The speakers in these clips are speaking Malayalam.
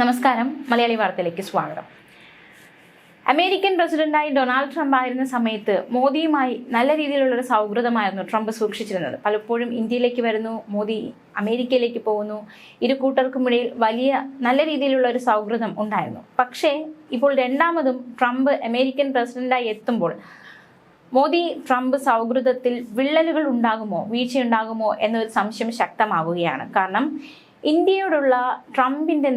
നമസ്കാരം. മലയാളി വാർത്തയിലേക്ക് സ്വാഗതം. അമേരിക്കൻ പ്രസിഡന്റായി ഡൊണാൾഡ് ട്രംപ് ആയിരുന്ന സമയത്ത് മോദിയുമായി നല്ല രീതിയിലുള്ള ഒരു സൗഹൃദമായിരുന്നു ട്രംപ് സൂക്ഷിച്ചിരുന്നത്. പലപ്പോഴും ഇന്ത്യയിലേക്ക് വരുന്നു മോദി അമേരിക്കയിലേക്ക് പോകുന്നു. ഇരു കൂട്ടർക്കുമിടയിൽ വലിയ നല്ല രീതിയിലുള്ള ഒരു സൗഹൃദം ഉണ്ടായിരുന്നു. പക്ഷേ ഇപ്പോൾ രണ്ടാമതും ട്രംപ് അമേരിക്കൻ പ്രസിഡന്റായി എത്തുമ്പോൾ മോദി ട്രംപ് സൗഹൃദത്തിൽ വിള്ളലുകൾ ഉണ്ടാകുമോ വീഴ്ചയുണ്ടാകുമോ എന്നൊരു സംശയം ശക്തമാവുകയാണ്. കാരണം ഇന്ത്യയോടുള്ള ട്രംപിന്റെ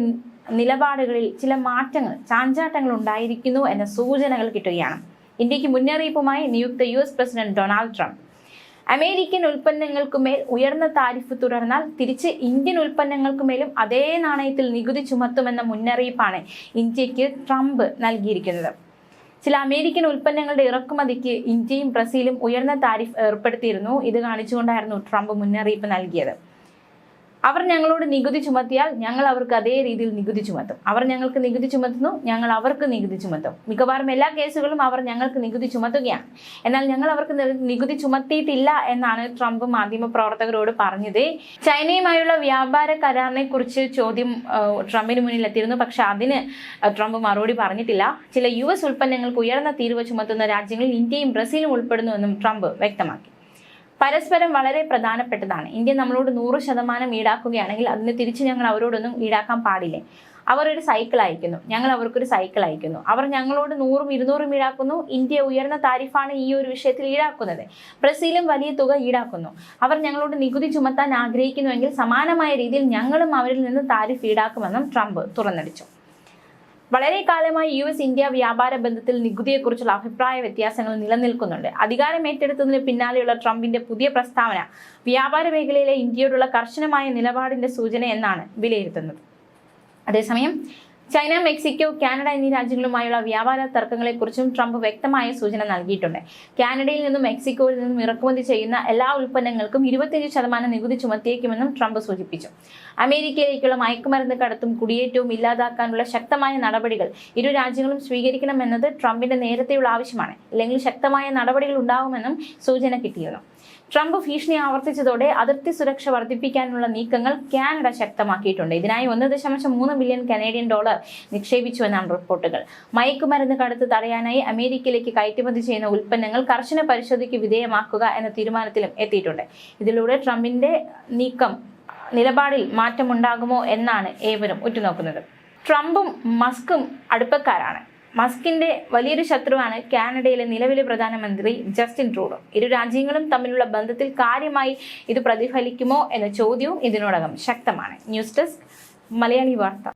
നിലപാടുകളിൽ ചില മാറ്റങ്ങൾ ചാഞ്ചാട്ടങ്ങൾ ഉണ്ടായിരിക്കുന്നു എന്ന സൂചനകൾ കിട്ടുകയാണ്. ഇന്ത്യയ്ക്ക് മുന്നറിയിപ്പുമായി നിയുക്ത U S president Donald Trump. American ഉൽപ്പന്നങ്ങൾക്കുമേൽ ഉയർന്ന താരിഫ് തുടർന്നാൽ തിരിച്ച് ഇന്ത്യൻ ഉൽപ്പന്നങ്ങൾക്കുമേലും അതേ നാണയത്തിൽ നികുതി ചുമത്തുമെന്ന മുന്നറിയിപ്പാണ് ഇന്ത്യയ്ക്ക് ട്രംപ് നൽകിയിരിക്കുന്നത്. ചില അമേരിക്കൻ ഉൽപ്പന്നങ്ങളുടെ ഇറക്കുമതിക്ക് ഇന്ത്യയും ബ്രസീലും ഉയർന്ന താരിഫ് ഏർപ്പെടുത്തിയിരുന്നു. ഇത് കാണിച്ചുകൊണ്ടായിരുന്നു ട്രംപ് മുന്നറിയിപ്പ് നൽകിയത്. അവർ ഞങ്ങളോട് നികുതി ചുമത്തിയാൽ ഞങ്ങൾ അവർക്ക് അതേ രീതിയിൽ നികുതി ചുമത്തും. അവർ ഞങ്ങൾക്ക് നികുതി ചുമത്തുന്നു ഞങ്ങൾ അവർക്ക് നികുതി ചുമത്തും. മിക്കവാറും എല്ലാ കേസുകളും അവർ ഞങ്ങൾക്ക് നികുതി ചുമത്തുകയാണ്. എന്നാൽ ഞങ്ങൾ അവർക്ക് നികുതി ചുമത്തിയിട്ടില്ല എന്നാണ് ട്രംപ് മാധ്യമ പ്രവർത്തകരോട് പറഞ്ഞത്. ചൈനയുമായുള്ള വ്യാപാര കരാറിനെ കുറിച്ച് ചോദ്യം ട്രംപിന് മുന്നിൽ എത്തിയിരുന്നു പക്ഷെ അതിന് ട്രംപ് മറുപടി പറഞ്ഞിട്ടില്ല. ചില യു എസ് ഉൽപ്പന്നങ്ങൾക്ക് ഉയർന്ന തീരുവ ചുമത്തുന്ന രാജ്യങ്ങളിൽ ഇന്ത്യയും ബ്രസീലും ഉൾപ്പെടുന്നുവെന്നും ട്രംപ് വ്യക്തമാക്കി. പരസ്പരം വളരെ പ്രധാനപ്പെട്ടതാണ്. ഇന്ത്യ നമ്മളോട് നൂറ് ശതമാനം ഈടാക്കുകയാണെങ്കിൽ അതിന് തിരിച്ച് ഞങ്ങൾ അവരോടൊന്നും ഈടാക്കാൻ പാടില്ലേ? അവർ ഒരു സൈക്കിൾ അയക്കുന്നു. ഞങ്ങൾ അവർക്കൊരു സൈക്കിൾ അയക്കുന്നു. അവർ ഞങ്ങളോട് നൂറും ഇരുന്നൂറും ഈടാക്കുന്നു. ഇന്ത്യ ഉയർന്ന താരിഫാണ് ഈ ഒരു വിഷയത്തിൽ ഈടാക്കുന്നത്. ബ്രസീലും വലിയ തുക ഈടാക്കുന്നു. അവർ ഞങ്ങളോട് നികുതി ചുമത്താൻ ആഗ്രഹിക്കുന്നുവെങ്കിൽ സമാനമായ രീതിയിൽ ഞങ്ങളും അവരിൽ നിന്ന് താരിഫ് ഈടാക്കുമെന്നും ട്രംപ് തുറന്നടിച്ചു. വളരെ കാലമായി യു എസ് ഇന്ത്യ വ്യാപാര ബന്ധത്തിൽ നികുതിയെക്കുറിച്ചുള്ള അഭിപ്രായ വ്യത്യാസങ്ങൾ നിലനിൽക്കുന്നുണ്ട്. അധികാരം ഏറ്റെടുത്തതിന് പിന്നാലെയുള്ള ട്രംപിന്റെ പുതിയ പ്രസ്താവന വ്യാപാര മേഖലയിലെ ഇന്ത്യയോടുള്ള കർശനമായ നിലപാടിന്റെ സൂചന എന്നാണ് വിലയിരുത്തുന്നത്. അതേസമയം ചൈന മെക്സിക്കോ കാനഡ എന്നീ രാജ്യങ്ങളുമായുള്ള വ്യാപാര തർക്കങ്ങളെക്കുറിച്ചും ട്രംപ് വ്യക്തമായ സൂചന നൽകിയിട്ടുണ്ട്. കാനഡയിൽ നിന്നും മെക്സിക്കോയിൽ നിന്നും ഇറക്കുമതി ചെയ്യുന്ന എല്ലാ ഉൽപ്പന്നങ്ങൾക്കും ഇരുപത്തിയഞ്ച് ശതമാനം നികുതി ചുമത്തിയേക്കുമെന്നും ട്രംപ് സൂചിപ്പിച്ചു. അമേരിക്കയിലേക്കുള്ള മയക്കുമരുന്ന് കടത്തും കുടിയേറ്റവും ഇല്ലാതാക്കാനുള്ള ശക്തമായ നടപടികൾ ഇരു രാജ്യങ്ങളും സ്വീകരിക്കണമെന്നത് ട്രംപിന്റെ നേരത്തെയുള്ള ആവശ്യമാണ്. ഇല്ലെങ്കിൽ ശക്തമായ നടപടികൾ ഉണ്ടാവുമെന്നും സൂചന കിട്ടിയിരുന്നു. ട്രംപ് ഭീഷണി ആവർത്തിച്ചതോടെ അതിർത്തി സുരക്ഷ വർദ്ധിപ്പിക്കാനുള്ള നീക്കങ്ങൾ കാനഡ ശക്തമാക്കിയിട്ടുണ്ട്. ഇതിനായി ഒന്ന് ദശാംശം മൂന്ന് ബില്യൺ കനേഡിയൻ ഡോളർ നിക്ഷേപിച്ചുവെന്നാണ് റിപ്പോർട്ടുകൾ. മയക്കുമരുന്ന് കടത്ത് തടയാനായി അമേരിക്കയിലേക്ക് കയറ്റുമതി ചെയ്യുന്ന ഉൽപ്പന്നങ്ങൾ കർശന പരിശോധനയ്ക്ക് വിധേയമാക്കുക എന്ന തീരുമാനത്തിലും എത്തിയിട്ടുണ്ട്. ഇതിലൂടെ ട്രംപിന്റെ നീക്കം നിലപാടിൽ മാറ്റമുണ്ടാകുമോ എന്നാണ് ഏവരും ഉറ്റുനോക്കുന്നത്. ട്രംപും മസ്കും അടുപ്പക്കാരാണ്. മസ്കിന്റെ വലിയൊരു ശത്രുവാണ് കാനഡയിലെ നിലവിലെ പ്രധാനമന്ത്രി ജസ്റ്റിൻ ട്രൂഡോ. ഇരു രാജ്യങ്ങളും തമ്മിലുള്ള ബന്ധത്തിൽ കാര്യമായി ഇത് പ്രതിഫലിക്കുമോ എന്ന ചോദ്യവും ഇതിനോടകം ശക്തമാണ്. ന്യൂസ് ഡെസ്ക് മലയാളി വാർത്ത.